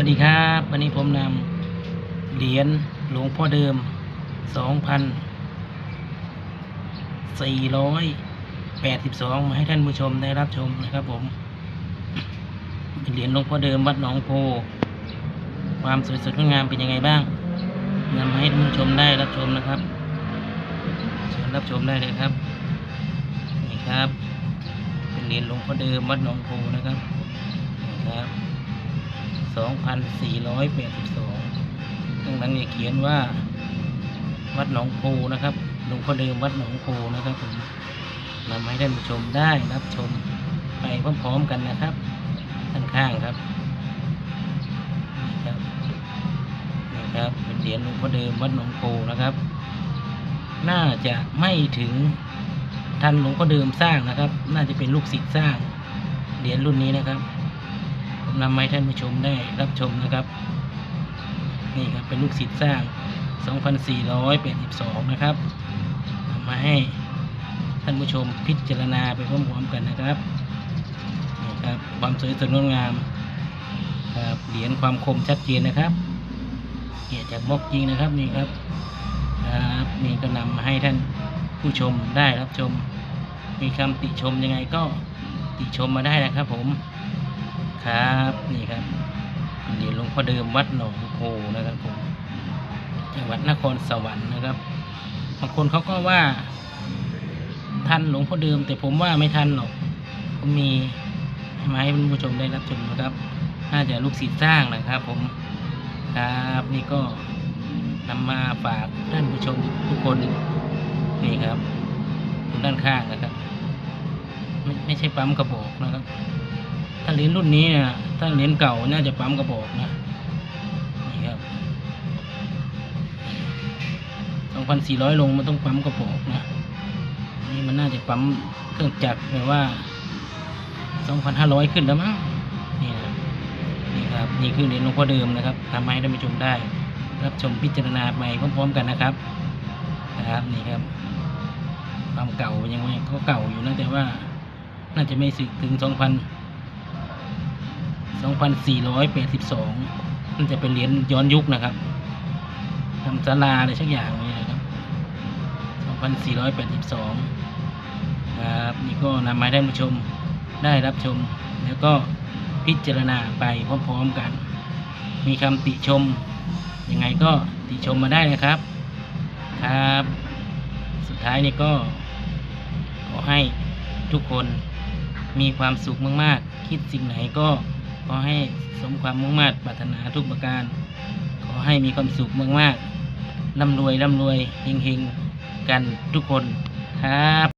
วัสดีครับ วันนี้ผมนำเหรียญหลวงพ่อเดิมสองพันสี่ร้อยแปดสิบสองมาให้ท่านผู้ชมได้รับชมนะครับผม เป็นเหรียญหลวงพ่อเดิมวัดหนองโพ ความสวยสดงดงามเป็นยังไงบ้างนำมาให้ท่านผู้ชมได้รับชมนะครับ เชิญรับชมได้เลยครับ นี่ครับ เป็นเหรียญหลวงพ่อเดิมวัดหนองโพนะครับนี่ครับ สองพันสี่งข้างหลังเนี่ยเขียนว่า วัดหนองโพนะครับหลวงพ่อเดิมวัดหนองโพนะครับผมนำให้ท่านผู้ชมได้รับชมไปพร้อมๆกันนะครับด้านข้างครับนี่ครับนี่ครับเป็นเหรียญหลวงพ่อเดิมวัดหนองโพนะครับ น่าจะไม่ถึงทันหลวงพ่อเดิมสร้างนะครับ น่าจะเป็นลูกศิษย์สร้างเหรียญรุ่นนี้นะครับ นำมาให้ท่านผู้ชมได้รับชมนะครับ นี่ครับเป็นลูกศิษย์สร้าง 2482 นะครับนำมาให้ท่านผู้ชมพิจารณาไปพร้อมๆกันนะครับนี่ครับความสวยสดงดงามครับเหรียญความคมชัดเจนนะครับเกียจากบล็อกจริงนะครับนี่ครับครับนี่ก็นำมาให้ท่านผู้ชมได้รับชม มีคำติชมยังไงก็ติชมมาได้นะครับผม ครับนี่ครับเป็นเหรียญหลวงพ่อเดิมวัดหนองโพนะครับผมจังหวัดนครสวรรค์นะครับบางคนเขาก็ว่า ทันหลวงพ่อเดิม แต่ผมว่าไม่ทันหรอกผมมีมาให้ท่านผู้ชมได้รับชมนะครับ น่าจะลูกศิษย์สร้างนะครับ ผมครับนี่ก็นำมาฝากท่านผู้ชมทุกคนนี่ครับดูด้านข้างนะครับ ไม่ไม่ใช่ปั๊มกระบอกนะครับ ถ้าเหรียญรุ่นนี้นะถ้าเหรียญเก่าน่าจะปั๊มกระบอกนะนี่ครับสองพันสี่ร้อยลงมันต้องปั๊มกระบอกนะนี่มันน่าจะปั๊มเครื่องจักรแบบว่าสองพันห้าร้อยขึ้นแล้วมั้งนี่นะนี่ครับนี่คือเหรียญหลวงพ่อเดิมนะครับทำให้ท่านผู้ชมได้ รับชมพิจารณาไปพร้อมๆกันนะครับนะครับนี่ครับความเก่ายังไม่ก็เก่าอยู่นะแต่ว่าน่าจะไม่สึกถึงสองพัน 2,482นั่นจะเป็นเหรียญย้อนยุคนะครับทำศาลาอะไรสักอย่างนี้นะครับ 2,482ครับนี่ก็นำมาให้ท่านผู้ชมได้รับชม แล้วก็พิจารณาไปพร้อมๆกัน มีคำติชม ยังไงก็ติชมมาได้นะครับ ครับ สุดท้ายนี่ก็ขอให้ทุกคนมีความสุขมากๆ คิดสิ่งไหนก็ ขอให้สมความมุ่งมั่นปรารถนาทุกประการ ขอให้มีความสุขมากๆร่ำรวยร่ำรวยเฮงๆ กันทุกคนครับ